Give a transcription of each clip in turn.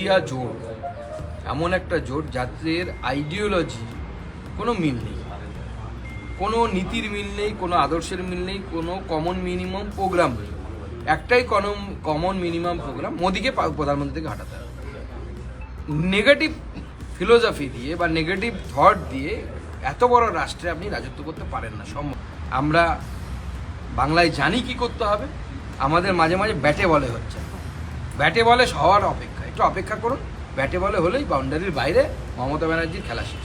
India জোট, এমন একটা জোট যাদের আইডিওলজি কোনো মিল নেই। কোনো নীতির মিল নেই, কোনো আদর্শের মিল নেই, কোনো কমন মিনিমাম প্রোগ্রাম নেই। একটাই কমন মিনিমাম প্রোগ্রাম মোদিকে প্রধানমন্ত্রী থেকে হাঁটাতে হবে। নেগেটিভ ফিলোসফি দিয়ে বা নেগেটিভ থট দিয়ে এত বড় রাষ্ট্রে আপনি রাজত্ব করতে পারেন না, সম্ভব। আমরা বাংলায় জানি কি করতে হবে, আমাদের মাঝে মাঝে ব্যাটে বলে হচ্ছে। ব্যাটে বলে হওয়ার অপেক্ষা। অপেক্ষা করুন। ব্যাটে বলে হলেই বাউন্ডারির বাইরে মমতা ব্যানার্জির খেলা শেষ।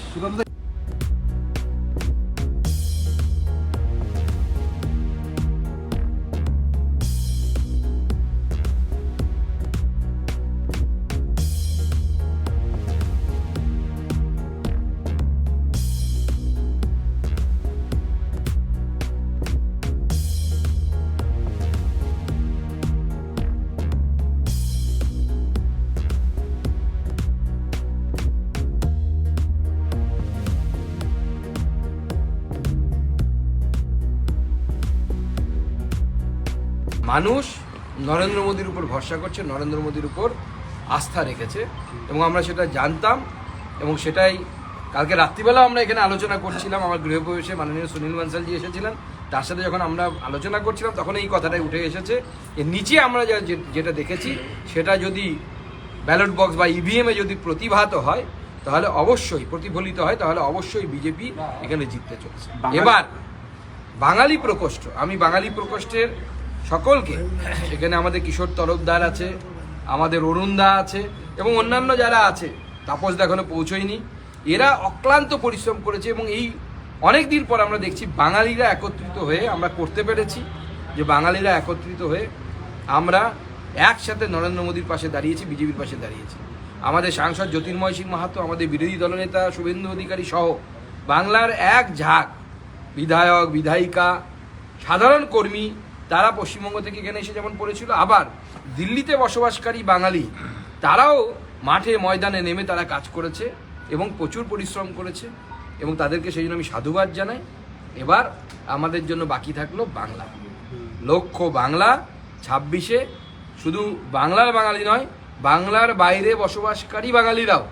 মানুষ নরেন্দ্র মোদীর উপর ভরসা করছে নরেন্দ্র মোদীর উপর আস্থা রেখেছে এবং আমরা সেটা জানতাম এবং সেটাই কালকে রাত্রিবেলা আমরা এখানে আলোচনা করছিলাম আমার গৃহপ্রবেশে মাননীয় সুনীল বানসালজি এসেছিলেন তার সাথে যখন আমরা আলোচনা করছিলাম তখন এই কথাটাই উঠে এসেছে এর নিচে আমরা যা- যে- যেটা দেখেছি সেটা যদি ব্যালট বক্স বা ইভিএমে যদি প্রতিভাত হয় তাহলে অবশ্যই প্রতিফলিত হয় তাহলে অবশ্যই বিজেপি এখানে জিততে চলেছে। এবার বাঙালি প্রকোষ্ঠ আমি বাঙালি প্রকোষ্ঠের সকলকে। এখানে আমাদের কিশোর তরফদার আছে, আমাদের অরুণদা আছে এবং অন্যান্য যারা আছে তাপসদা এখনও পৌঁছয়নি। এরা অক্লান্ত পরিশ্রম করেছে এবং এই অনেক দিন পর আমরা দেখছি বাঙালিরা একত্রিত হয়ে আমরা করতে পেরেছি, যে বাঙালিরা একত্রিত হয়ে আমরা একসাথে নরেন্দ্র মোদীর পাশে দাঁড়িয়েছি, বিজেপির পাশে দাঁড়িয়েছি। আমাদের সাংসদ জ্যোতির্ময় সিং মাহাতো, আমাদের বিরোধী দলনেতা শুভেন্দু অধিকারী সহ বাংলার এক ঝাঁক, বিধায়ক, বিধায়িকা, সাধারণ কর্মী তারা পশ্চিমবঙ্গ থেকে এখানে এসে যেমন পড়েছিল, আবার দিল্লিতে বসবাসকারী বাঙালি, তারাও মাঠে ময়দানে নেমে তারা কাজ করেছে এবং প্রচুর পরিশ্রম করেছে এবং তাদেরকে সেই জন্য আমি সাধুবাদ জানাই। এবার আমাদের জন্য বাকি থাকল বাংলা। লক্ষ্য বাংলা, ছাব্বিশে শুধু বাংলার বাঙালি নয়, বাংলার বাইরে বসবাসকারী বাঙালিরাও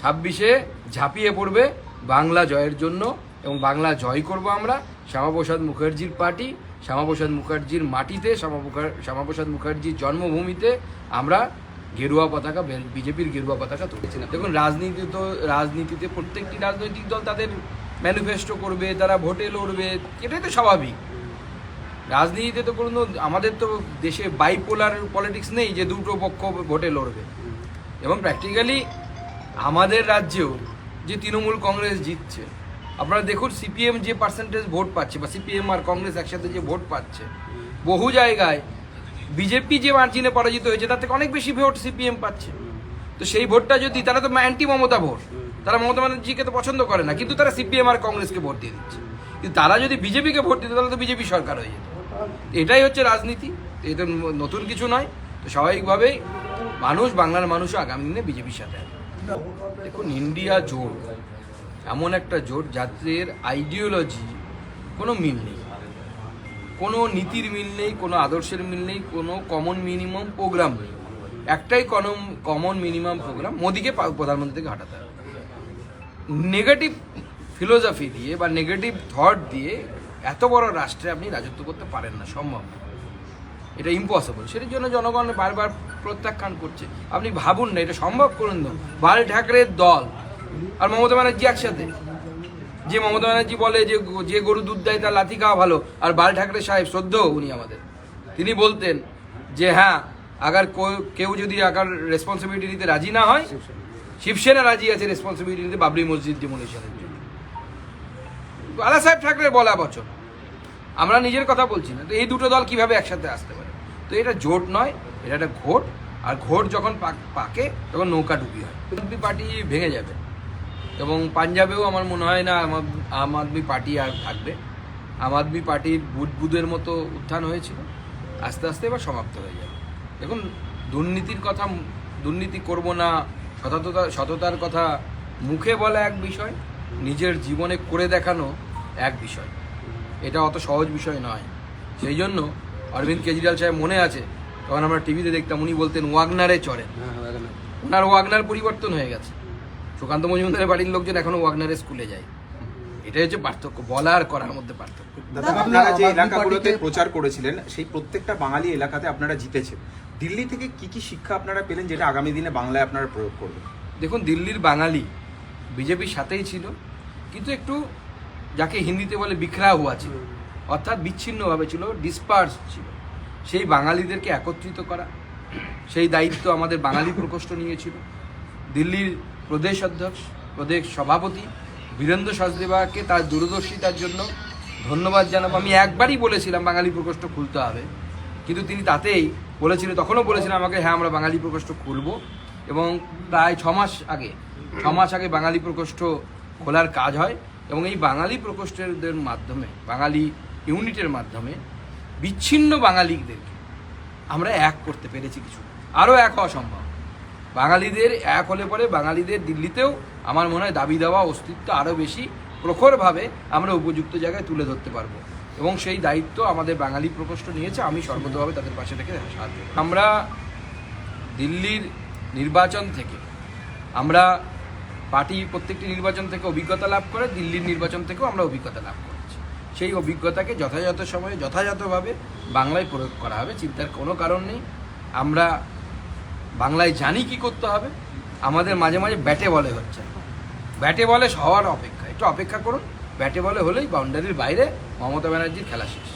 ছাব্বিশে ঝাঁপিয়ে পড়বে বাংলা জয়ের জন্য এবং বাংলা জয় করব আমরা। শ্যামাপ্রসাদ মুখার্জির পার্টি শ্যামাপ্রসাদ মুখার্জির মাটিতে শ্যামাপ্রসাদ শ্যামাপ্রসাদ মুখার্জির জন্মভূমিতে আমরা গেরুয়া পতাকা বিজেপির গেরুয়া পতাকা তুলেছিলাম দেখুন, রাজনীতি তো রাজনীতিতে প্রত্যেকটি রাজনৈতিক দল তাদের ম্যানিফেস্টো করবে, তারা ভোটে লড়বে, এটাই তো স্বাভাবিক। রাজনীতিতে তো কোনো আমাদের তো দেশে বাইপোলার পলিটিক্স নেই যে দুটো পক্ষ ভোটে লড়বে। এবং প্র্যাকটিক্যালি আমাদের রাজ্যেও যে তৃণমূল কংগ্রেস জিতছে আপনারা দেখুন সিপিএম যে পার্সেন্টেজ ভোট পাচ্ছে বা সিপিএম আর কংগ্রেস একসাথে যে ভোট পাচ্ছে, বহু জায়গায় বিজেপি যে মার্জিনে পরাজিত হয়েছে, তার থেকে অনেক বেশি ভোট সিপিএম পাচ্ছে। তো সেই ভোটটা যদি, তারা তো অ্যান্টি মমতা ভোট তারা মমতা ব্যানার্জিকে তো পছন্দ করে না, কিন্তু তারা সিপিএম আর কংগ্রেসকে ভোট দিয়ে দিচ্ছে। কিন্তু তারা যদি বিজেপিকে ভোট দিত, তাহলে তো বিজেপি সরকার হয়ে যেত। এটাই হচ্ছে রাজনীতি এটা নতুন কিছু নয়। তো স্বাভাবিকভাবেই মানুষ, বাংলার মানুষও আগামী দিনে বিজেপির সাথে দেখুন ইন্ডিয়া জোট এমন একটা জোট যাদের আইডিওলজি কোনো মিল নেই। কোনো নীতির মিল নেই, কোনো আদর্শের মিল নেই, কোনো কমন মিনিমাম প্রোগ্রাম নেই। একটাই কমন কমন মিনিমাম প্রোগ্রাম মোদিকে প্রধানমন্ত্রী থেকে হাঁটাতে হবে। নেগেটিভ ফিলোসফি দিয়ে বা নেগেটিভ থট দিয়ে এত বড় রাষ্ট্রে আপনি রাজত্ব করতে পারেন না, সম্ভব এটা ইম্পসিবল সেটার জন্য জনগণ বারবার প্রত্যাখ্যান করছে। আপনি ভাবুন না, এটা সম্ভব করুন বাল ঠাকরের দল আর মমতা ব্যানার্জি একসাথে। যে মমতা ব্যানার্জি বলে যে যে গরু দুধ দেয় তার লাথি খাওয়া ভালো, আর বাল ঠাকরে সাহেব শ্রদ্ধ উনি আমাদের। তিনি বলতেন যে হ্যাঁ আগার কেউ যদি আগার রেসপন্সিবিলিটি নিতে রাজি না হয়, শিবসেনা রাজি আছে রেসপন্সিবিলিটি নিতে বাবরি মসজিদ ডিমোলিশনের জন্য। বালা সাহেব ঠাকরে বলা বচন। আমরা নিজের কথা বলছি না। তো এই দুটো দল কীভাবে একসাথে আসতে পারে? তো এটা জোট নয়, এটা একটা ঘোট। আর ঘোট যখন পাক- তখন নৌকা ডুবি হয়। পার্টি ভেঙে যাবে। এবং পাঞ্জাবেও আমার মনে হয় না আম আম আদমি পার্টি আর থাকবে। আম আদমি পার্টির বুদবুদের মতো উত্থান হয়েছিল। আস্তে আস্তে এবার সমাপ্ত হয়ে যাবে। দেখুন দুর্নীতির কথা দুর্নীতি করব না সততা সততার কথা মুখে বলা এক বিষয় নিজের জীবনে করে দেখানো এক বিষয়। এটা অত সহজ বিষয় নয়। সেই জন্য অরবিন্দ কেজরিওয়াল সাহেব মনে আছে তখন আমরা টিভিতে দেখতাম উনি বলতেন ওয়াগনারে চড়েন। হ্যাঁ। ওনার ওয়াগনার পরিবর্তন হয়ে গেছে। সুকান্ত মজুমদারের বাড়ির লোকজন এখনও ওয়াগনারের স্কুলে যায়। এটাই হচ্ছে পার্থক্য বলা আর করার মধ্যে পার্থক্য। দাদা আপনারা যে এলাকাগুলোতে প্রচার করেছিলেন সেই প্রত্যেকটা বাঙালি এলাকাতে আপনারা জিতেছেন। দিল্লি থেকে কি কি শিক্ষা আপনারা পেলেন যেটা আগামী দিনে বাংলায় আপনারা প্রয়োগ করবেন? দেখুন দিল্লির বাঙালি বিজেপির সাথেই ছিল কিন্তু একটু যাকে হিন্দিতে বলে বিখরা হুয়া ছিল অর্থাৎ বিচ্ছিন্নভাবে ছিল ডিসপার্স ছিল। সেই বাঙালিদেরকে একত্রিত করা সেই দায়িত্ব আমাদের বাঙালি প্রকোষ্ঠ নিয়েছিল। দিল্লির প্রদেশ অধ্যক্ষ, প্রদেশ সভাপতি বীরেন্দ্র সচদেবাকে তার দূরদর্শিতার জন্য ধন্যবাদ জানাব। আমি একবারই বলেছিলাম, বাঙালি প্রকোষ্ঠ খুলতে হবে। কিন্তু তিনি তাতেই বলেছিলেন তখনও বলেছিলেন আমাকে হ্যাঁ আমরা বাঙালি প্রকোষ্ঠ খুলব। এবং প্রায় ছ মাস আগে, ছ মাস আগে বাঙালি প্রকোষ্ঠ খোলার কাজ হয় এবং এই বাঙালি প্রকোষ্ঠের মাধ্যমে, বাঙালি ইউনিটের মাধ্যমে বিচ্ছিন্ন বাঙালিদেরকে আমরা এক করতে পেরেছি কিছু। আরও এক হওয়া সম্ভব। বাঙালিদের এক হলে পরে বাঙালিদের দিল্লিতেও আমার মনে হয় দাবি দেওয়া অস্তিত্ব আরও বেশি প্রখরভাবে আমরা উপযুক্ত জায়গায় তুলে ধরতে পারব। এবং সেই দায়িত্ব আমাদের বাঙালি প্রকোষ্ঠ নিয়েছে, আমি সর্বতভাবে তাদের পাশে থেকে সাহায্য আমরা দিল্লির নির্বাচন থেকে, আমরা পার্টি প্রত্যেকটি নির্বাচন থেকে অভিজ্ঞতা লাভ করে, দিল্লির নির্বাচন থেকেও আমরা অভিজ্ঞতা লাভ করেছি। সেই অভিজ্ঞতাকে যথাযথ সময়ে, যথাযথভাবে বাংলায় প্রয়োগ করা হবে, চিন্তার কোনো কারণ নেই। আমরা বাংলায় জানি কি করতে হবে, আমাদের মাঝে মাঝে ব্যাটে বলে হচ্ছে। ব্যাটে বলে হওয়ার অপেক্ষা। একটু অপেক্ষা করুন, ব্যাটে বলে হলেই বাউন্ডারির বাইরে মমতা ব্যানার্জির খেলা শেষ।